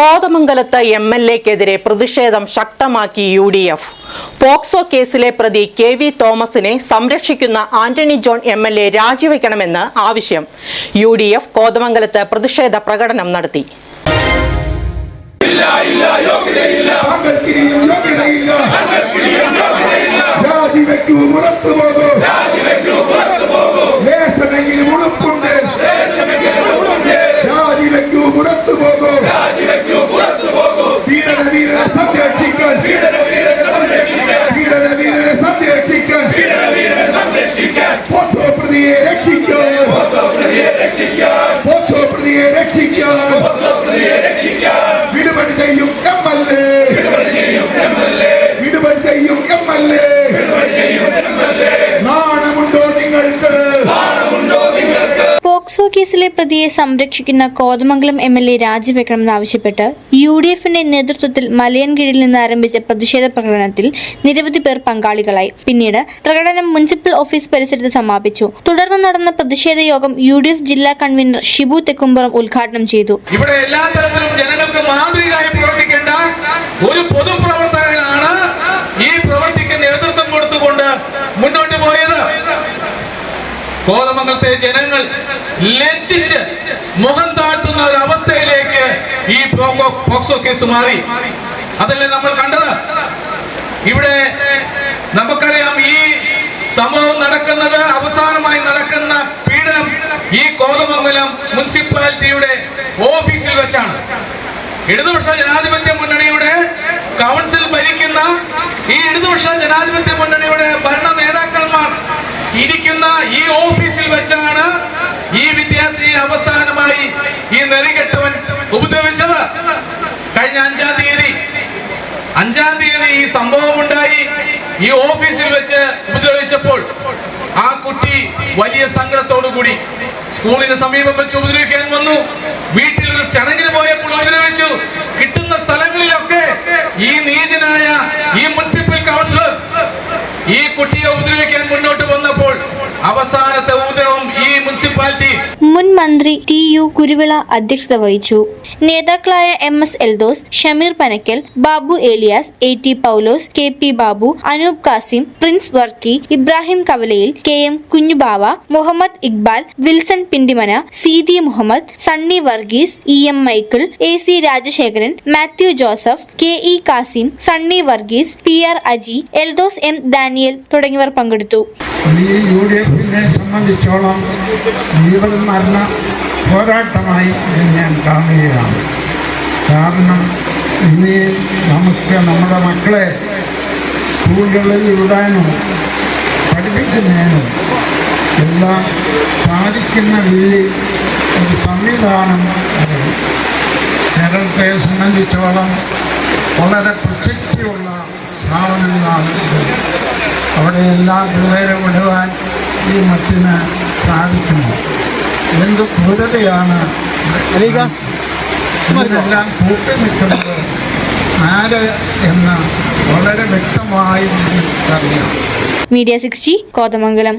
കോതമംഗലത്ത് M L എക്കെതിരെ പ്രതിഷേധം ശക്തമാക്കി യു ഡി എഫ്. പോക്സോ കേസിലെ പ്രതി കെ വി തോമസിനെ സംരക്ഷിക്കുന്ന Antony John M L A രാജിവെക്കണമെന്ന് ആവശ്യം. യു ഡി എഫ് കോതമംഗലത്ത് പ്രതിഷേധ പ്രകടനം നടത്തി. രാജിവെക്കൂ പുറത്തു പോകൂ. പുറത്തു പോകൂ രക്ഷിക്കാൻ. വിടുപടി ചെയ്യും പോക്സോ കേസിലെ പ്രതിയെ സംരക്ഷിക്കുന്ന കോതമംഗലം എം എൽ എ രാജിവെക്കണമെന്നാവശ്യപ്പെട്ട് യു ഡി എഫിന്റെ നേതൃത്വത്തിൽ മലയൻകീഴിൽ നിന്ന് ആരംഭിച്ച പ്രതിഷേധ പ്രകടനത്തിൽ നിരവധി പേർ പങ്കാളികളായി. പിന്നീട് പ്രകടനം മുനിസിപ്പൽ ഓഫീസ് പരിസരത്ത് സമാപിച്ചു. തുടർന്ന് നടന്ന പ്രതിഷേധ യോഗം യു ഡി എഫ് ജില്ലാ കൺവീനർ ഷിബു തെക്കുംപുറം ഉദ്ഘാടനം ചെയ്തു. ഇവിടെ എല്ലാ തരത്തിലും ജനങ്ങൾക്ക് മാതൃകയായി കോതമംഗലത്തെ ജനങ്ങൾ ലജ്ജിച്ച് മുഖം താഴ്ത്തുന്ന ഒരു അവസ്ഥയിലേക്ക് ഈ പോക്സോ- കേസ് മാറി. അതല്ലേ നമ്മൾ കണ്ടത്? ഇവിടെ നമുക്കറിയാം ഈ സംഭവം നടക്കുന്നത് അവസാനമായി നടക്കുന്ന പീഡനം ഈ കോതമംഗലം മുനിസിപ്പാലിറ്റിയുടെ ഓഫീസിൽ വെച്ചാണ്. ഇടതുപക്ഷ ജനാധിപത്യ മുന്നണിയുടെ കൗൺസിൽ ഭരിക്കുന്ന ഈ ഇടതുപക്ഷ ജനാധിപത്യ മുന്നണിയുടെ ഭരണ നേതാക്കന്മാർ ഇരിക്കുന്ന ഈ ഓഫീസിൽ വെച്ചാണ് ഈ വിദ്യാർത്ഥിയെ അവസാനമായി ഈ നെറികെട്ടവൻ ഉപദ്രവിച്ചത് കഴിഞ്ഞ അഞ്ചാം തീയതി അഞ്ചാം തീയതി ഈ സംഭവം ഉണ്ടായി ഈ ഓഫീസിൽ വെച്ച് ഉപദ്രവിച്ചപ്പോൾ ആ കുട്ടി വലിയ കൂടി സ്കൂളിന് സമീപം വെച്ച് ഉപദ്രവിക്കാൻ വന്നു. വീട്ടിൽ ഒരു ചടങ്ങിന് പോയപ്പോൾ ഉപദ്രവിച്ചു. കിട്ടുന്ന സ്ഥലങ്ങളിലൊക്കെ ഈ നീതിനായ ഈ മുനിസിപ്പൽ കൗൺസിലർ ഈ കുട്ടിയെ ഉപദ്രവിക്കാൻ മുന്നോട്ട് മന്ത്രി ടി യു കുരുവിള അധ്യക്ഷത വഹിച്ചു. നേതാക്കളായ M S Eldhose Shameer Panakkal Babu Eliyas A T Paulose K P Babu Anoop Kasim Prince Varkey Ibrahim Kavalayil K M Kunjubava Muhammad Iqbal Wilson Pindimana C D Muhammad Sunny Varghese E M Michael A C Rajasekharan Mathew Joseph K E Kasim Sunny Varghese P R Aji Eldhose M Daniel തുടങ്ങിയവർ പങ്കെടുത്തു. സംബന്ധിച്ചോളം ജീവൻ മരണ പോരാട്ടമായി ഞാൻ കാണുകയാണ് കാരണം ഇനി നമുക്ക് നമ്മുടെ മക്കളെ സ്കൂളുകളിൽ വിടാനും പഠിപ്പിക്കുന്നതിനും എല്ലാം സാധിക്കുന്ന രീതിയിൽ ഒരു സംവിധാനം. കേരളത്തെ സംബന്ധിച്ചോളം വളരെ പ്രസക്തിയുള്ള സ്ഥാപനങ്ങളാണ് അവിടെ അവിടെയെല്ലാം പിള്ളേരെ വിടുവാൻ ഈ മറ്റിന് സാധിക്കുന്നു എന്ത് ക്രൂരതയാണ്? ഇതിനെല്ലാം കൂട്ടി നിൽക്കുന്നത് ആര് എന്ന് വളരെ വ്യക്തമായി നമുക്കറിയാം മീഡിയ സിക്സ്റ്റി കോതമംഗലം.